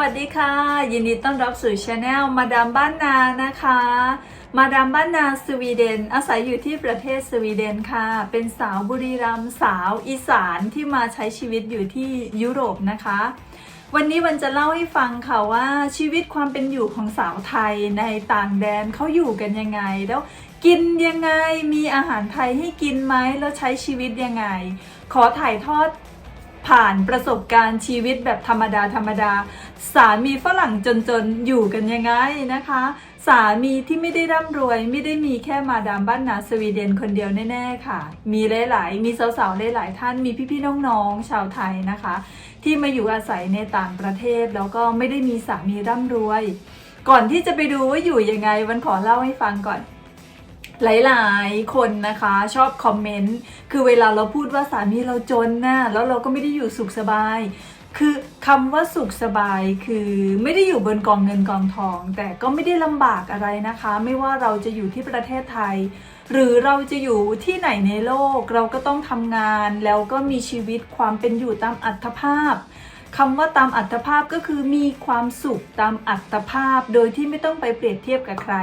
วัสดีค่ะ ยินดีต้อนรับสู่ช anel มาดามบ้านนานะคะ มาดามบ้านนาสวีเดน อาศัยอยู่ที่ประเทศสวีเดนค่ะ เป็นสาวบุรีรัมย์สาวอีสานที่มาใช้ชีวิตอยู่ที่ยุโรปนะคะ วันนี้วันจะเล่าให้ฟังค่ะว่าชีวิตความเป็นอยู่ของสาวไทยในต่างแดนเขาอยู่กันยังไง แล้วกินยังไงมีอาหารไทยให้กินไหมแล้วใช้ชีวิตยังไง ขอถ่ายทอด ผ่านประสบการณ์ชีวิตแบบธรรมดาธรรมดา สามีฝรั่งจนๆ อยู่กันยังไงนะคะ สามีที่ไม่ได้ร่ำรวย ไม่ได้มีแค่มาดามบ้านนาสวีเดนคนเดียวแน่ๆค่ะ มีหลายๆ มีสาวๆหลายๆท่านมีพี่ๆน้องๆชาวไทยนะคะ ที่มาอยู่อาศัยในต่างประเทศแล้วก็ไม่ได้มีสามีร่ำรวย ก่อนที่จะไปดูว่าอยู่ยังไงวันขอเล่าให้ฟังก่อน หลายๆ คนนะคะชอบคอมเมนต์คือเวลาเราพูดว่าสามีเราจนนะแล้วเราก็ไม่ได้อยู่สุขสบาย คือคำว่าสุขสบายคือไม่ได้อยู่บนกองเงินกองทอง แต่ก็ไม่ได้ลำบากอะไรนะคะ ไม่ว่าเราจะอยู่ที่ประเทศไทย หรือเราจะอยู่ที่ไหนในโลก เราก็ต้องทำงานแล้วก็มีชีวิตความเป็นอยู่ตามอัตภาพ คำว่าตามอัตภาพก็คือมีความสุขตามอัตภาพ โดยที่ไม่ต้องไปเปรียบเทียบกับใคร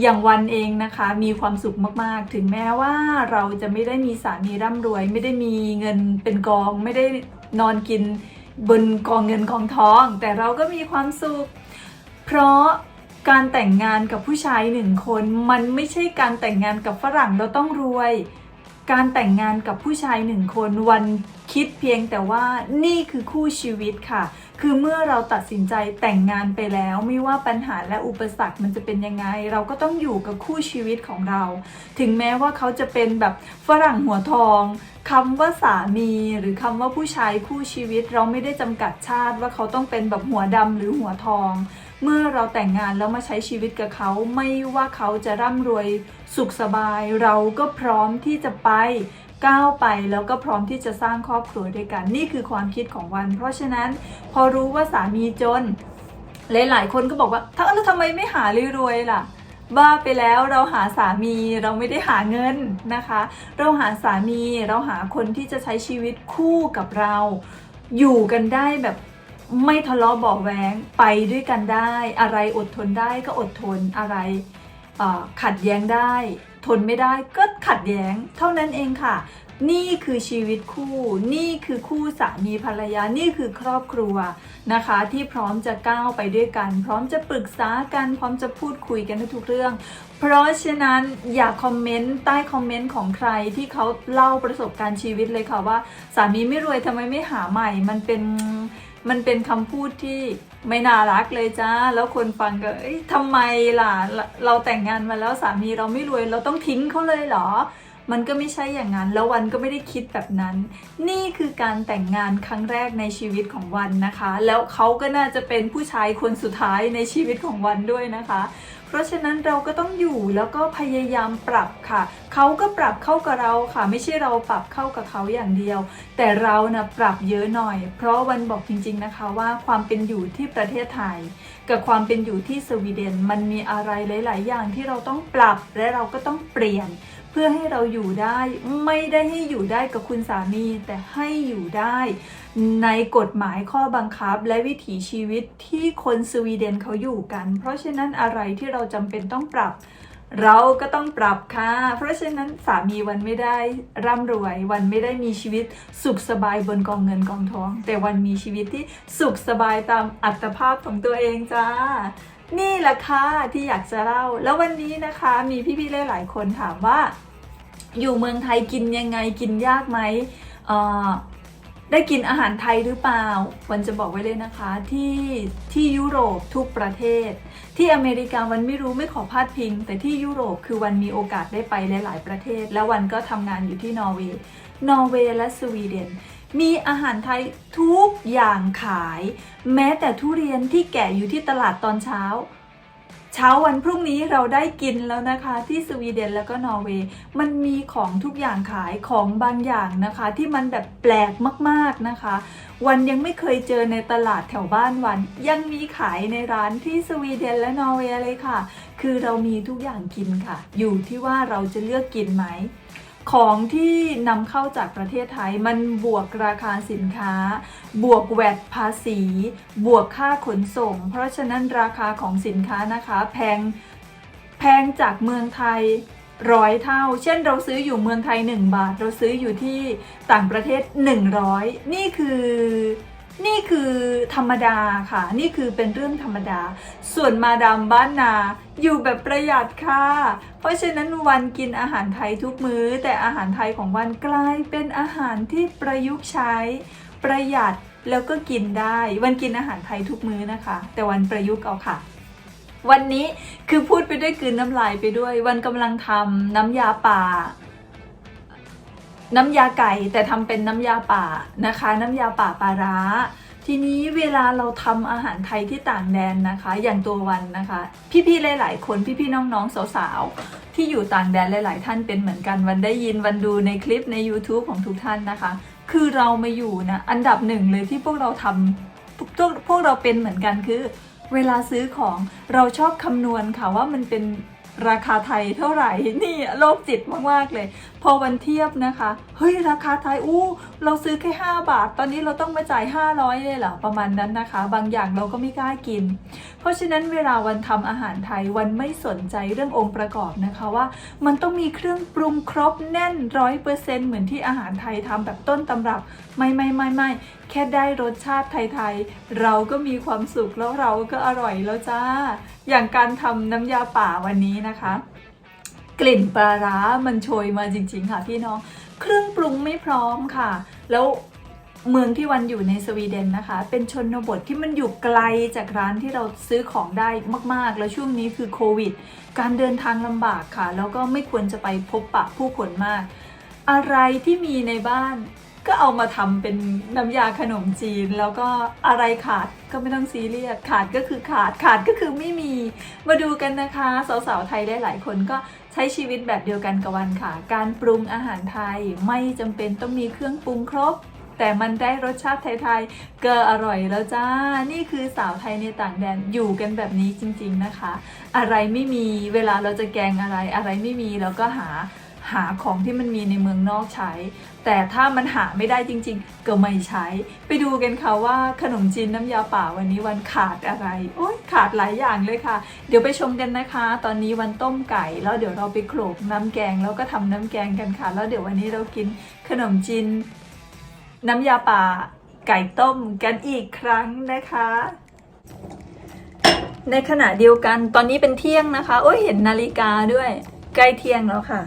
อย่างวันเองนะคะ มีความสุขมากๆ ถึงแม้ว่าเราจะไม่ได้มีสามีร่ำรวย ไม่ได้มีเงินเป็นกอง ไม่ได้นอนกินบนกองเงินกองทอง แต่เราก็มีความสุข เพราะการแต่งงานกับผู้ชายหนึ่งคน มันไม่ใช่การแต่งงานกับฝรั่งเราต้องรวย การแต่งงานกับผู้ชายหนึ่งคนวันคิดเพียงแต่ว่านี่คือคู่ชีวิตค่ะ คือเมื่อเราตัดสินใจแต่งงานไปแล้ว ไม่ว่าปัญหาและอุปสรรคมันจะเป็นยังไง เราก็ต้องอยู่กับคู่ชีวิตของเรา ถึงแม้ว่าเขาจะเป็นแบบฝรั่งหัวทองคำว่าสามีหรือคำว่าผู้ชายคู่ชีวิต เราไม่ได้จำกัดชาติว่าเขาต้องเป็นแบบหัวดำหรือหัวทอง เมื่อเราแต่งงานแล้วมาใช้ชีวิตกับเขาไม่ว่าเขาจะร่ำรวยสุขสบาย เราก็พร้อมที่จะไปก้าวไปแล้วก็พร้อมที่จะสร้างครอบครัวด้วยกัน นี่คือความคิดของวัน เพราะฉะนั้นพอรู้ว่าสามีจน หลาย ๆ คนก็บอกว่าถ้าแล้วทำไมไม่หารวยๆล่ะ บ้าไปแล้วเราหาสามีเราไม่ได้หาเงินนะคะ เราหาสามีเราหาคนที่จะใช้ชีวิตคู่กับเรา อยู่กันได้แบบ ไม่ทะเลาะเบาแวงไปด้วยกันได้ อะไรอดทนได้ก็อดทนอะไรขัดแย้งได้ ทนไม่ได้ก็ขัดแย้ง เท่านั้นเองค่ะ นี่คือชีวิตคู่ นี่คือคู่สามีภรรยานี่คือครอบครัวนะคะ ที่พร้อมจะก้าวไปด้วยกัน พร้อมจะปรึกษากันพร้อมจะพูดคุยกันทุกเรื่อง เพราะฉะนั้นอย่าคอมเมนต์ใต้คอมเมนต์ของใครที่เขาเล่าประสบการณ์ชีวิตเลยค่ะว่า สามีไม่รวยทำไมไม่หาใหม่มันเป็น มันเป็นคำพูดที่ไม่น่ารักเลยจ้า แล้วคนฟังก็เอ้ยทำไมล่ะเราเราแต่งงานมาแล้วสามีเราไม่รวย เราต้องทิ้งเขาเลยเหรอ มันก็ไม่ใช่อย่างนั้น แล้ววันก็ไม่ได้คิดแบบนั้น นี่คือการแต่งงานครั้งแรกในชีวิตของวันนะคะ แล้วเขาก็น่าจะเป็นผู้ชายคนสุดท้ายในชีวิตของวันด้วยนะคะ เพราะฉะนั้นเราก็ต้องอยู่แล้วก็พยายามปรับค่ะ เขาก็ปรับเข้ากับเราค่ะ ไม่ใช่เราปรับเข้ากับเขาอย่างเดียว แต่เรานะปรับเยอะหน่อย เพราะวันบอกจริง ๆนะคะว่าความเป็นอยู่ที่ประเทศไทย กับความเป็นอยู่ที่สวีเดนมันมีอะไรหลาย ๆ อย่างที่เราต้องปรับและเราก็ต้องเปลี่ยน เพื่อให้เราอยู่ได้ไม่ได้ให้อยู่ได้กับคุณสามีแต่ให้อยู่ได้ในกฎหมายข้อบังคับและวิถีชีวิตที่คนสวีเดนเขาอยู่กัน เพราะฉะนั้นอะไรที่เราจำเป็นต้องปรับ เราก็ต้องปรับค่ะ เพราะฉะนั้นสามีวันไม่ได้ร่ำรวย วันไม่ได้มีชีวิตสุขสบายบนกองเงินกองทอง แต่วันมีชีวิตที่สุขสบายตามอัตภาพของตัวเองจ้านี่แหละค่ะที่อยากจะเล่า แล้ววันนี้นะคะมีพี่ๆหลายๆคนถามว่า อยู่เมืองไทยกินยังไงกินยากไหมออ ได้กินอาหารไทยหรือเปล่าวันจะบอกไว้เลยนะคะที่ที่ยุโรปทุกประเทศ ที่อเมริกาวันไม่รู้ไม่ขอพาดพิง แต่ที่ยุโรปคือวันมีโอกาสได้ไปหลาย ๆ ประเทศ แล้ววันก็ทำงานอยู่ที่นอร์เวย์นอร์เวย์และสวีเดนมีอาหารไทยทุกอย่างขาย แม้แต่ทุเรียนที่แกะอยู่ที่ตลาดตอนเช้า เช้าวันพรุ่งนี้เราได้กินแล้วนะคะที่สวีเดนแล้วก็นอร์เวย์มันมีของทุกอย่างขายของบางอย่างนะคะ ที่มันแบบแปลกมากๆนะคะ วันยังไม่เคยเจอในตลาดแถวบ้านวัน ยังมีขายในร้านที่สวีเดนและนอร์เวย์เลยค่ะ คือเรามีทุกอย่างกินค่ะ อยู่ที่ว่าเราจะเลือกกินไหม ของที่นำเข้าจากประเทศไทย มันบวกราคาสินค้า บวกแวดภาษี บวกค่าขนส่ง เพราะฉะนั้นราคาของสินค้านะคะแพงแพงจากเมืองไทยร้อยเท่า เช่นเราซื้ออยู่เมืองไทย 1 บาท เราซื้ออยู่ที่ต่างประเทศ 100 นี่คือ นี่คือธรรมดาค่ะ นี่คือเป็นเรื่องธรรมดา ส่วนมาดามบ้านนาอยู่แบบประหยัดค่ะ เพราะฉะนั้นวันกินอาหารไทยทุกมื้อ แต่อาหารไทยของวันกลายเป็นอาหารที่ประยุกต์ใช้ ประหยัดแล้วก็กินได้ วันกินอาหารไทยทุกมื้อนะคะ แต่วันประยุกต์เอาค่ะวันนี้คือพูดไปด้วยกืนน้ำลายไปด้วย วันกำลังทำน้ำยาป่า น้ำยาไก่แต่ทำเป็นน้ำยาป่านะคะ น้ำยาป่าปลาร้า ทีนี้เวลาเราทำอาหารไทยที่ต่างแดนนะคะ อย่างตัววันนะคะ พี่ๆหลาย ๆ คนพี่ๆน้องๆสาวๆที่อยู่ต่างแดนหลาย ๆ ท่านเป็นเหมือนกันวันได้ยินวันดูในคลิปใน YouTube ของทุกท่านนะคะ คือเรามาอยู่นะอันดับหนึ่งเลยที่พวกเราทำพวกพวกเราเป็นเหมือนกันคือ เวลาซื้อของเราชอบคำนวณค่ะว่ามันเป็น ราคาไทยเท่าไหร่ นี่โลกจิตมากๆเลย พอวันเทียบนะคะ เฮ้ยราคาไทยอู้เราซื้อแค่ 5 บาท ตอนนี้เราต้องมาจ่าย 500 เลยเหรอประมาณนั้นนะคะ บางอย่างเราก็ไม่กล้ากิน เพราะฉะนั้นเวลาวันทำอาหารไทยวันไม่สนใจเรื่ององค์ประกอบนะคะว่า มันต้องมีเครื่องปรุงครบแน่นร้อยเปอร์เซ็นต์เหมือนที่อาหารไทยทำแบบต้นตำรับไม่ไม่ไม่ไม่ แค่ได้รสชาติไทยๆ เราก็มีความสุขแล้วเราก็อร่อยแล้วจ้า อย่างการทำน้ำยาป่าวันนี้นะคะ กลิ่นปลาร้ามันโชยมาจริงๆค่ะพี่น้อง เครื่องปรุงไม่พร้อมค่ะ แล้วเมืองที่วันอยู่ในสวีเดนนะคะ เป็นชนบทที่มันอยู่ไกลจากร้านที่เราซื้อของได้มากๆ แล้วช่วงนี้คือโควิด การเดินทางลำบากค่ะ แล้วก็ไม่ควรจะไปพบปะผู้คนมาก อะไรที่มีในบ้าน ก็เอามาทำเป็นน้ำยาขนมจีน แล้วก็อะไรขาดก็ไม่ต้องซีเรียสขาดก็คือขาดขาดก็คือไม่มี มาดูกันนะคะสาวๆไทยได้หลายคนก็ใช้ชีวิตแบบเดียวกันกับวันค่ะ การปรุงอาหารไทยไม่จำเป็นต้องมีเครื่องปรุงครบแต่มันได้รสชาติไทยๆ เก็อร่อยแล้วจ้า นี่คือสาวไทยในต่างแดนอยู่กันแบบนี้จริงๆนะคะ อะไรไม่มีเวลาเราจะแกงอะไร อะไรไม่มีเราก็หาหาของที่มันมีในเมืองนอกใช้ แต่ถ้ามันหาไม่ได้จริง ๆ ก็ไม่ใช้ ไปดูกันค่ะว่าขนมจีนน้ำยาป่าวันนี้วันขาดอะไร โอ๊ยขาดหลายอย่างเลยค่ะ เดี๋ยวไปชมกันนะคะ ตอนนี้วันต้มไก่แล้วเดี๋ยวเราไปโขลกน้ำแกงแล้วก็ทำน้ำแกงกันค่ะ แล้วเดี๋ยววันนี้เรากินขนมจีนน้ำยาป่าไก่ต้มกันอีกครั้งนะคะ ในขณะเดียวกันตอนนี้เป็นเที่ยงนะคะ โอ้ยเห็นนาฬิกาด้วย ใกล้เที่ยงแล้วค่ะ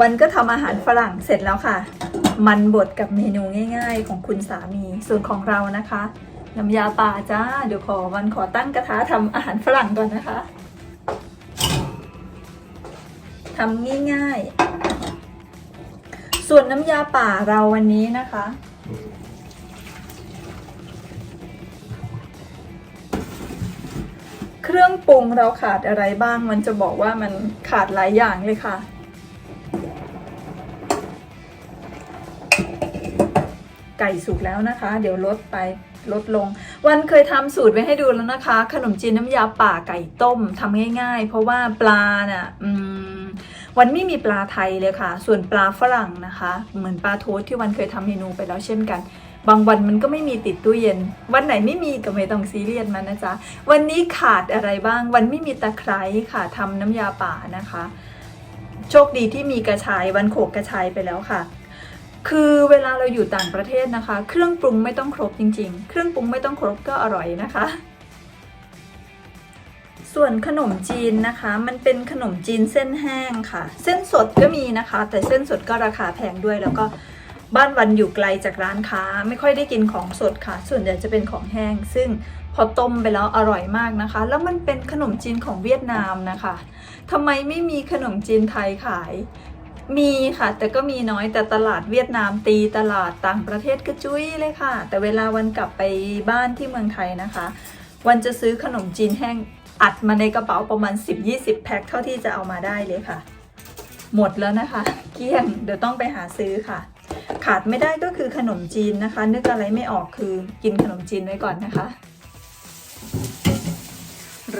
วันก็ทำอาหารฝรั่งเสร็จแล้วค่ะ มันบดกับเมนูง่าย ๆ ของคุณสามีส่วนของเรานะคะน้ำยาป่าจ้าเดี๋ยวขอวันขอตั้งกระทะทำอาหารฝรั่งก่อนนะคะทำง่ายๆ ส่วนน้ำยาป่าเราวันนี้นะคะ เครื่องปรุงเราขาดอะไรบ้างมันจะบอกว่ามันขาดหลายอย่างเลยค่ะ ไก่สุกแล้วนะคะ เดี๋ยวลดไปลดลง วันเคยทำสูตรไว้ให้ดูแล้วนะคะ ขนมจีนน้ำยาป่าไก่ต้มทำง่ายๆ เพราะว่าปลาน่ะวันไม่มีปลาไทยเลยค่ะ ส่วนปลาฝรั่งนะคะ เหมือนปลาโทสที่วันเคยทำเมนูไปแล้วเช่นกัน บางวันมันก็ไม่มีติดตู้เย็น วันไหนไม่มีก็ไม่ต้องซีเรียสมันนะจ๊ะ วันนี้ขาดอะไรบ้าง วันไม่มีตะไคร้ค่ะทำน้ำยาป่านะคะ โชคดีที่มีกระชายวันโขกกระชายไปแล้วค่ะ คือเวลาเราอยู่ต่างประเทศนะคะ เครื่องปรุงไม่ต้องครบจริง ๆ เครื่องปรุงไม่ต้องครบก็อร่อยนะคะ ส่วนขนมจีนนะคะ มันเป็นขนมจีนเส้นแห้งค่ะ เส้นสดก็มีนะคะ แต่เส้นสดก็ราคาแพงด้วยแล้วก็บ้านวันอยู่ไกลจากร้านค้า ไม่ค่อยได้กินของสดค่ะ ส่วนใหญ่จะเป็นของแห้ง ซึ่งพอต้มไปแล้วอร่อยมากนะคะ แล้วมันเป็นขนมจีนของเวียดนามนะคะทำไมไม่มีขนมจีนไทยขาย มีค่ะ แต่ก็มีน้อยแต่ตลาดเวียดนามตีตลาดต่างประเทศกระจุยเลยค่ะ แต่เวลาวันกลับไปบ้านที่เมืองไทยนะคะ วันจะซื้อขนมจีนแห้งอัดมาในกระเป๋าประมาณ 10-20 แพ็คเท่าที่จะเอามาได้เลยค่ะ หมดแล้วนะคะ เกลี้ยงเดี๋ยวต้องไปหาซื้อค่ะ ขาดไม่ได้ก็คือขนมจีนนะคะ นึกอะไรไม่ออกคือกินขนมจีนไว้ก่อนนะคะ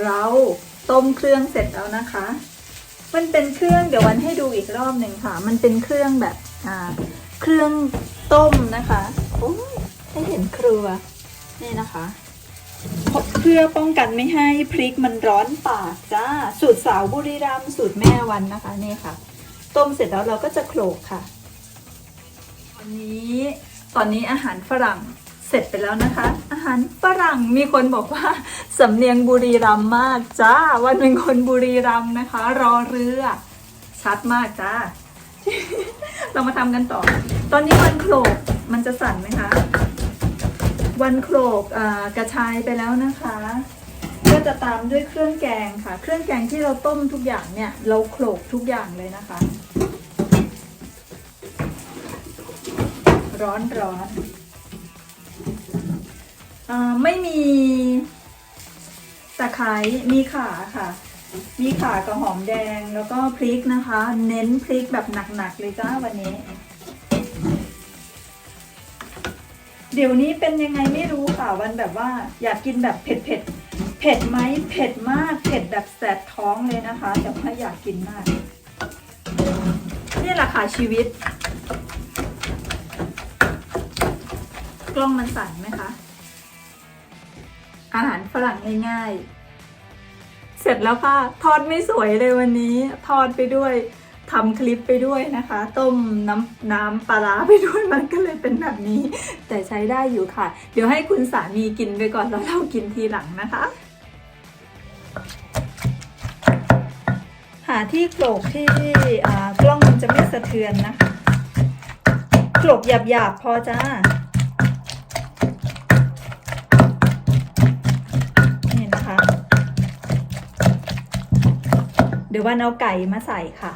เราต้มเครื่องเสร็จแล้วนะคะ มันเป็นเครื่องเดี๋ยววันให้ดูอีกรอบหนึ่งค่ะ มันเป็นเครื่องแบบอ่าเครื่องต้มนะคะโอ้ยให้เห็นครัวนี่นะคะเพื่อป้องกันไม่ให้พริกมันร้อนปากจ้า สูตรสาวบุรีรัมสูตรแม่วันนะคะนี่ค่ะ ต้มเสร็จแล้วเราก็จะโขลกค่ะ ตอนนี้ตอนนี้อาหารฝรั่ง เสร็จไปแล้วนะคะ อาหารฝรั่งมีคนบอกว่า สำเนียงบุรีรัมมากจ้าวันเป็นคนบุรีรัมนะคะ รอเรือ ชัดมากจ้า เรามาทำกันต่อ ตอนนี้วันโขลกมันจะสั่นไหมคะ วันโขลกกระชายไปแล้วนะคะก็จะตามด้วยเครื่องแกงค่ะ เครื่องแกงที่เราต้มทุกอย่างเนี่ย เราโขลกทุกอย่างเลยนะคะ ร้อนร้อน ไม่มีตะไคร้มีขาค่ะ มีขากับหอมแดงแล้วก็พริกนะคะ เน้นพริกแบบหนักๆเลยจ้าวันนี้ เดี๋ยวนี้เป็นยังไงไม่รู้ค่ะวันแบบว่า อยากกินแบบเผ็ดเผ็ดๆเผ็ดไหมเผ็ดมากเผ็ดแบบแสบท้องเลยนะคะแต่ว่าอยากกินมาก นี่แหละค่ะชีวิต กล้องมันสั่นไหมคะ อาหารฝรั่งง่ายๆ เสร็จแล้วค่ะ ทอดไม่สวยเลยวันนี้ ทอดไปด้วยทำคลิปไปด้วยนะคะ ต้มน้ำน้ำปลาร้าไปด้วยมันก็เลยเป็นแบบนี้ แต่ใช้ได้อยู่ค่ะ เดี๋ยวให้คุณสามีกินไปก่อนแล้วเรากินทีหลังนะคะ หาที่โขลกที่กล้องมันจะไม่สะเทือนนะคะโขลกหยาบๆพอจ้า ดี๋ยววันเอาไก่มาใส่ค่ะ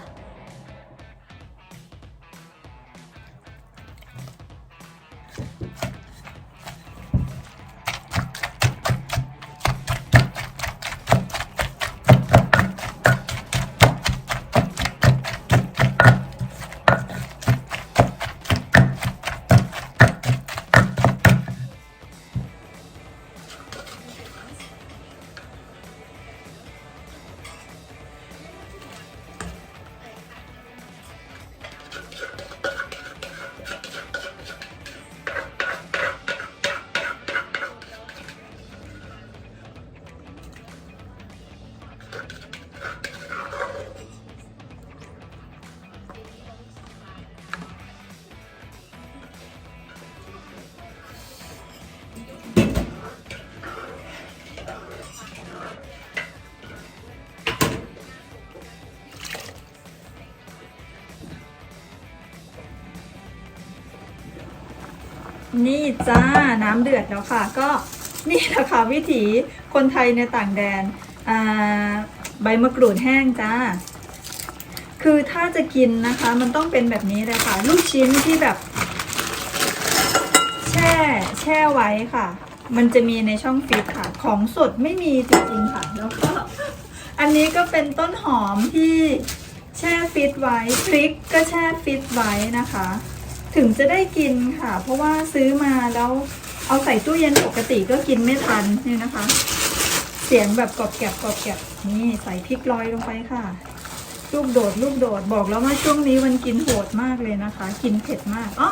นี่จ้าน้ำเดือดแล้วค่ะ ก็นี่แหละค่ะวิถีคนไทยในต่างแดนใบมะกรูดแห้งจ้า คือถ้าจะกินนะคะ มันต้องเป็นแบบนี้เลยค่ะ ลูกชิ้นที่แบบ แช่แช่ไว้ค่ะ มันจะมีในช่องฟิตค่ะ ของสดไม่มีจริงๆค่ะ แล้วก็อันนี้ก็เป็นต้นหอมที่แช่ฟิตไว้พริกก็แช่ฟิตไว้นะคะ ถึงจะได้กินค่ะ เพราะว่าซื้อมาแล้วเอาใส่ตู้เย็นปกติก็กินไม่ทันนี่นะคะ เสียงแบบกรอบแกรบกรอบแกรบนี่ใส่พริกลอยลงไปค่ะ ลูกโดดลูกโดดบอกแล้วว่าช่วงนี้มันกินโหดมากเลยนะคะ กินเผ็ดมากอ๋อ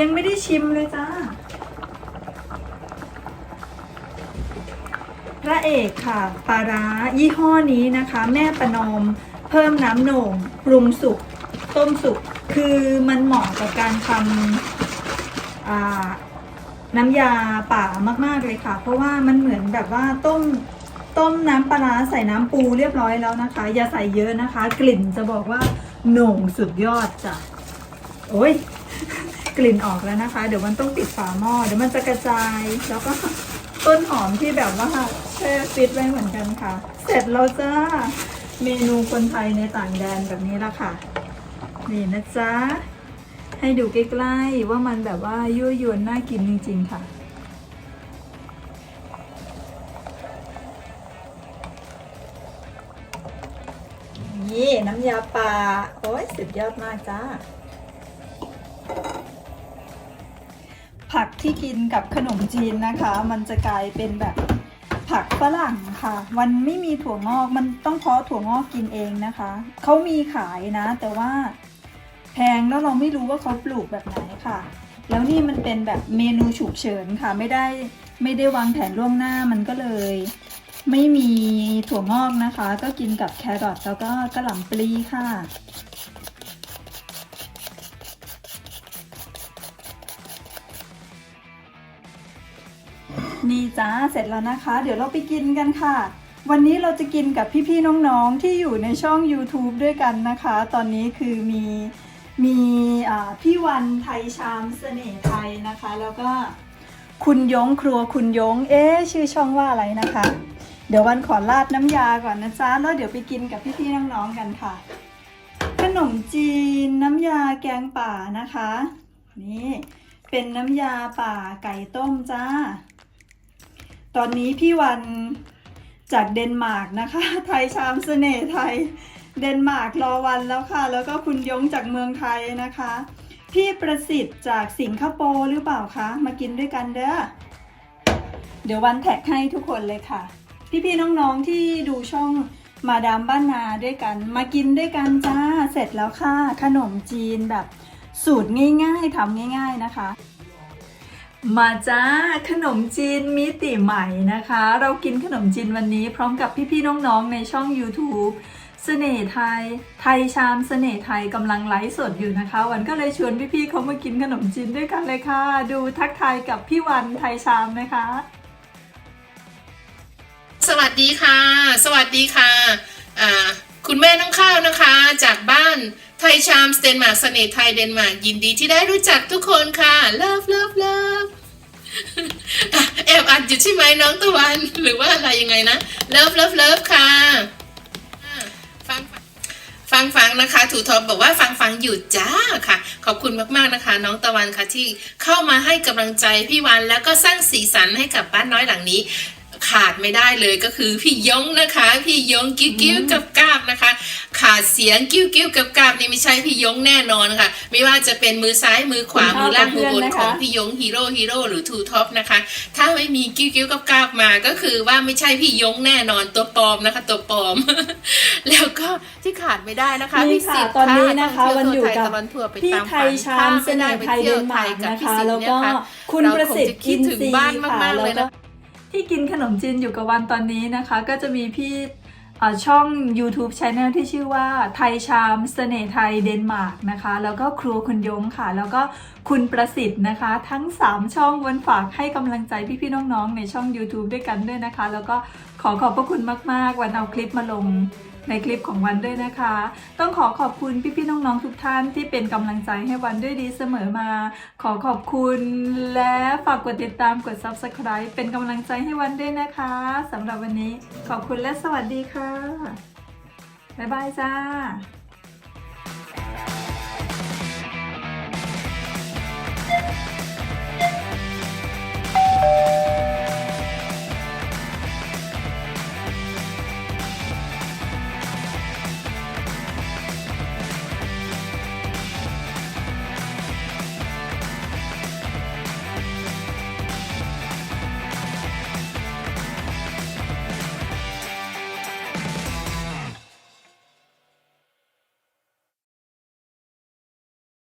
ยังไม่ได้ชิมเลยจ้าพระเอกค่ะปลาร้ายี่ห้อนี้นะคะ แม่ประนอม เพิ่มน้ำโหน่งปรุงสุก ต้มสุก คือมันเหมาะกับการทำน้ำยาป่ามาก ๆ เลยค่ะ เพราะว่ามันเหมือนแบบว่าต้มต้มน้ำปลาใส่น้ำปูเรียบร้อยแล้วนะคะ อย่าใส่เยอะนะคะ กลิ่นจะบอกว่าโหน่งสุดยอดจ้ะโอ้ยกลิ่นออกแล้วนะคะ เดี๋ยวมันต้องปิดฝาหม้อเดี๋ยวมันจะกระจายแล้วก็ต้นหอมที่แบบว่าแช่ฟิตไว้เหมือนกันค่ะ เสร็จแล้วจ้า เมนูคนไทยในต่างแดนแบบนี้ละค่ะ นี่นะจ๊ะ ให้ดูใกล้ๆว่ามันแบบว่ายั่วยวนน่ากินจริงๆค่ะ นี่น้ำยาปลาโอ้ยสุดยอดมากจ้า ผักที่กินกับขนมจีนนะคะ มันจะกลายเป็นแบบผักผักฝรั่งค่ะ วันไม่มีถั่วงอกมันต้องเพาะถั่วงอกกินเองนะคะ เขามีขายนะ แต่ว่า แพงแล้วเราไม่รู้ว่าเขาปลูกแบบไหนค่ะ แล้วนี่มันเป็นแบบเมนูฉุกเฉินค่ะ ไม่ได้ไม่ได้วางแผนล่วงหน้ามันก็เลย ไม่มีถั่วงอกนะคะ ก็กินกับแครอทแล้วก็กระหล่ำปลีค่ะนี่จ้าเสร็จแล้วนะคะ เดี๋ยวเราไปกินกันค่ะ วันนี้เราจะกินกับพี่ๆน้องๆที่อยู่ในช่อง YouTube ด้วยกันนะคะ ตอนนี้คือมี มีพี่วันไทยชามเสน่ห์ไทยนะคะ แล้วก็คุณยงครัวคุณยง เอ๊ชื่อช่องว่าอะไรนะคะ เดี๋ยววันขอราดน้ำยาก่อนนะจ๊ะ แล้วเดี๋ยวไปกินกับพี่ๆน้องๆกันค่ะ ขนมจีนน้ำยาแกงป่านะคะ นี่เป็นน้ำยาป่าไก่ต้มจ้า ตอนนี้พี่วันจากเดนมาร์กนะคะ ไทยชามเสน่ห์ไทย เดนมาร์กรอวันแล้วค่ะ แล้วก็คุณยงจากเมืองไทยนะคะ พี่ประสิทธิ์จากสิงคโปร์หรือเปล่าคะ มากินด้วยกันเด้อ เดี๋ยววันแท็กให้ทุกคนเลยค่ะ พี่ๆน้องๆที่ดูช่องมาดามบ้านนาด้วยกัน มากินด้วยกันจ้า เสร็จแล้วค่ะ ขนมจีนแบบสูตรง่ายๆทำง่าย ๆนะคะ มาจ้าขนมจีนมิติใหม่นะคะ เรากินขนมจีนวันนี้พร้อมกับพี่ๆน้องๆในช่อง YouTube เสน่ห์ไทย ไทยชามเสน่ห์ไทยกำลังไลฟ์สดอยู่นะคะ วันก็เลยชวนพี่ๆเขามากินขนมจีนด้วยกันเลยค่ะ ดูทักทายกับพี่วันไทยชามนะคะ สวัสดีค่ะ สวัสดีค่ะอ่าคุณแม่น้องข้าวนะคะ จากบ้าน ทยชามสเดนมาร์กเสน่ห์ไทยเดนมาร์กยินดีที่ได้รู้จักทุกคนค่ะเลิฟเลิฟเลิฟแอบอัดอยู่ใช่ไหมน้องตะวัน หรือว่าอะไรยังไงนะเลิฟเลิฟเลิฟค่ะฟังฟังฟังนะคะถูทอมบอกว่าฟังฟังอยู่จ้าค่ะ ขอบคุณมากๆนะคะ น้องตะวันค่ะที่เข้ามาให้กำลังใจพี่วันแล้วก็สร้างสีสันให้กับบ้านน้อยหลังนี้ ขาดไม่ได้เลยก็คือพี่ยงนะคะ พี่ยงกิ้วกิ้วกับกาบนะคะ ขาดเสียงกิ้วกิ้วกับกาบนี่ไม่ใช่พี่ยงแน่นอนค่ะ ไม่ว่าจะเป็นมือซ้ายมือขวาคุณพ่อมือล่างมือบนกับเพื่อนนะคะของพี่ยงฮีโร่ฮีโร่หรือทูท็อปนะคะ ถ้าไม่มีกิ้วกิ้วกับกาบมาก็คือว่าไม่ใช่พี่ยงแน่นอนตัวปลอมนะคะ ตัวปลอม แล้วก็ที่ขาดไม่ได้นะคะนี่พี่ค่ะสิทธิ์ตอนนี้นะคะท่งวันเที่อยู่วกับตะวันทั่วไปพี่ตามไทยชามเสน่ห์ไทยเดนมาร์กนะคะแล้วก็คุณประสิทธิ์กินถึงซีบ้านค่ะมากๆแล้เลวยก็นะ ที่กินขนมจีนอยู่กับวันตอนนี้นะคะ ก็จะมีพี่ช่อง YouTube Channel ที่ชื่อว่าไทยชามเสน่ห์ไทยเดนมาร์กนะคะ แล้วก็ครัวคุณยงค่ะ แล้วก็คุณประสิทธิ์นะคะ ทั้ง 3 ช่องวันฝากให้กำลังใจพี่ๆน้องๆ ในช่อง YouTube ด้วยกันด้วยนะคะ แล้วก็ขอขอบพระคุณมากๆ วันเอาคลิปมาลง ในคลิปของวันด้วยนะคะ ต้องขอขอบคุณพี่ๆน้องๆทุกท่านที่เป็นกำลังใจให้วันด้วยดีเสมอมา ขอขอบคุณและฝากกดติดตามกด Subscribe เป็นกำลังใจให้วันด้วยนะคะสำหรับวันนี้ขอบคุณและสวัสดีค่ะบ๊ายบายจ้า